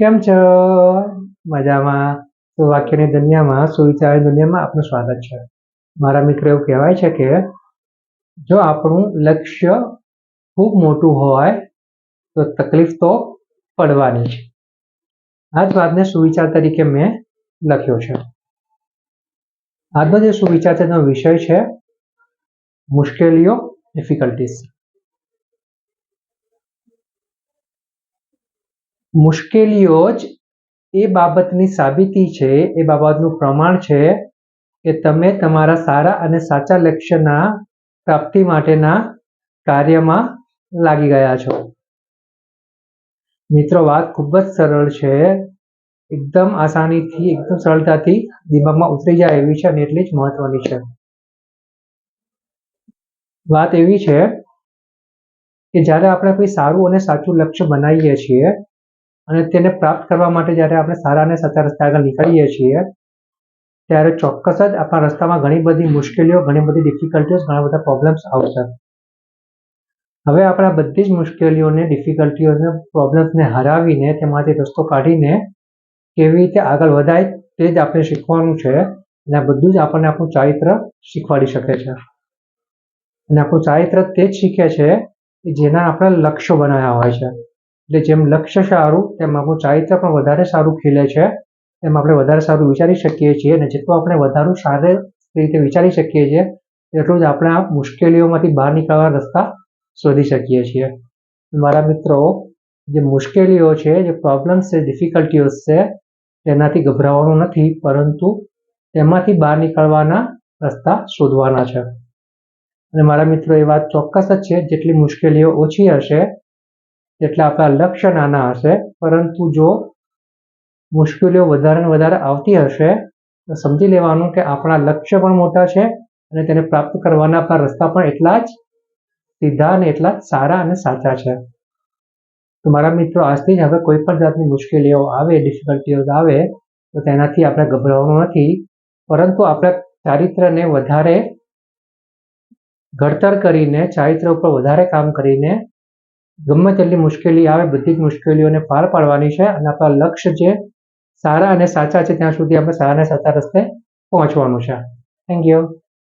કેમ છો? મજામાં. વાક્યની દુનિયામાં, સુવિચારની દુનિયામાં આપનું સ્વાગત છે. મારા મિત્રો એવું કહેવાય છે કે, જો આપણું લક્ષ્ય ખૂબ મોટું હોય, તો તકલીફ તો પડવાની છે આ જ વાતને સુવિચાર તરીકે મેં લખ્યો છે. આજનો જે સુવિચાર તેનો વિષય છે મુશ્કેલીઓ ડિફિકલ્ટીઝ મુશ્કેલીઓ જ એ બાબતની સાબિતી છે, એ બાબતનું પ્રમાણ છે કે તમે તમારા સારા અને સાચા લક્ષ્યના પ્રાપ્તિ માટેના કાર્યમાં લાગી ગયા છો. મિત્રો, વાત ખૂબ જ સરળ છે. એકદમ આસાનીથી, એકદમ સરળતાથી દિમાગમાં ઉતરી જાય એવી છે અને એટલી જ મહત્વની છે. વાત એવી છે કે જ્યારે આપણે કોઈ સારું અને સાચું લક્ષ્ય બનાવીએ છીએ અને તેને પ્રાપ્ત કરવા માટે જ્યારે આપણે સારા અને સાચા રસ્તા આગળ નીકળીએ છીએ, ત્યારે ચોક્કસ જ આપણા રસ્તામાં ઘણી બધી મુશ્કેલીઓ, ઘણી બધી ડિફિકલ્ટીઓ ઘણા બધા પ્રોબ્લેમ્સ આવશે. હવે આપણે બધી જ મુશ્કેલીઓને ડિફિકલ્ટીઓને પ્રોબ્લેમ્સને હરાવીને, તેમાંથી રસ્તો કાઢીને કેવી રીતે આગળ વધાય તે જ આપણે શીખવાનું છે અને બધું જ આપણને આપણું ચારિત્ર શીખવાડી શકે છે. અને આપણું ચારિત્ર તે જ શીખે છે જેના આપણે લક્ષ્યો બનાવ્યા હોય છે. એટલે જેમ લક્ષ્ય સારું, તેમ આપણું ચારિત્ર પણ વધારે સારું ખીલે છે. તેમ આપણે વધારે સારું વિચારી શકીએ છીએ અને જેટલું આપણે વધારે સારી રીતે વિચારી શકીએ છીએ, એટલું જ આપણે આ મુશ્કેલીઓમાંથી બહાર નીકળવા રસ્તા શોધી શકીએ છીએ. મારા મિત્રો, જે મુશ્કેલીઓ છે, જે પ્રોબ્લેમ્સ છે ડિફિકલ્ટીઓ છે તેનાથી ગભરાવાનું નથી, પરંતુ તેમાંથી બહાર નીકળવાના રસ્તા શોધવાના છે. અને મારા મિત્રો, એ વાત ચોક્કસ જ છે, જેટલી મુશ્કેલીઓ ઓછી હશે એટલે આપણા લક્ષ્ય નાના હશે, પરંતુ જો મુશ્કેલીઓ વધારે ને વધારે આવતી હશે, તો સમજી લેવાનું કે આપણા લક્ષ્ય પણ મોટા છે અને તેને પ્રાપ્ત કરવાના આપણા રસ્તા પણ એટલા જ સીધા અને એટલા જ સારા અને સાચા છે. તો મારા મિત્રો, આજથી જ હવે કોઈ પણ જાતની મુશ્કેલીઓ આવે ડિફિકલ્ટીઓ આવે, તો તેનાથી આપણે ગભરાવાનું નથી. પરંતુ આપણે ચારિત્રને વધારે ઘડતર કરીને, ચારિત્ર ઉપર વધારે કામ કરીને ગમે તેટલી મુશ્કેલી આવે, બધી જ મુશ્કેલીઓને પાર પાડવાની છે અને આપણા લક્ષ્ય જે સારા અને સાચા છે, ત્યાં સુધી આપણે સારા અને સાચા રસ્તે પહોંચવાનું છે. Thank you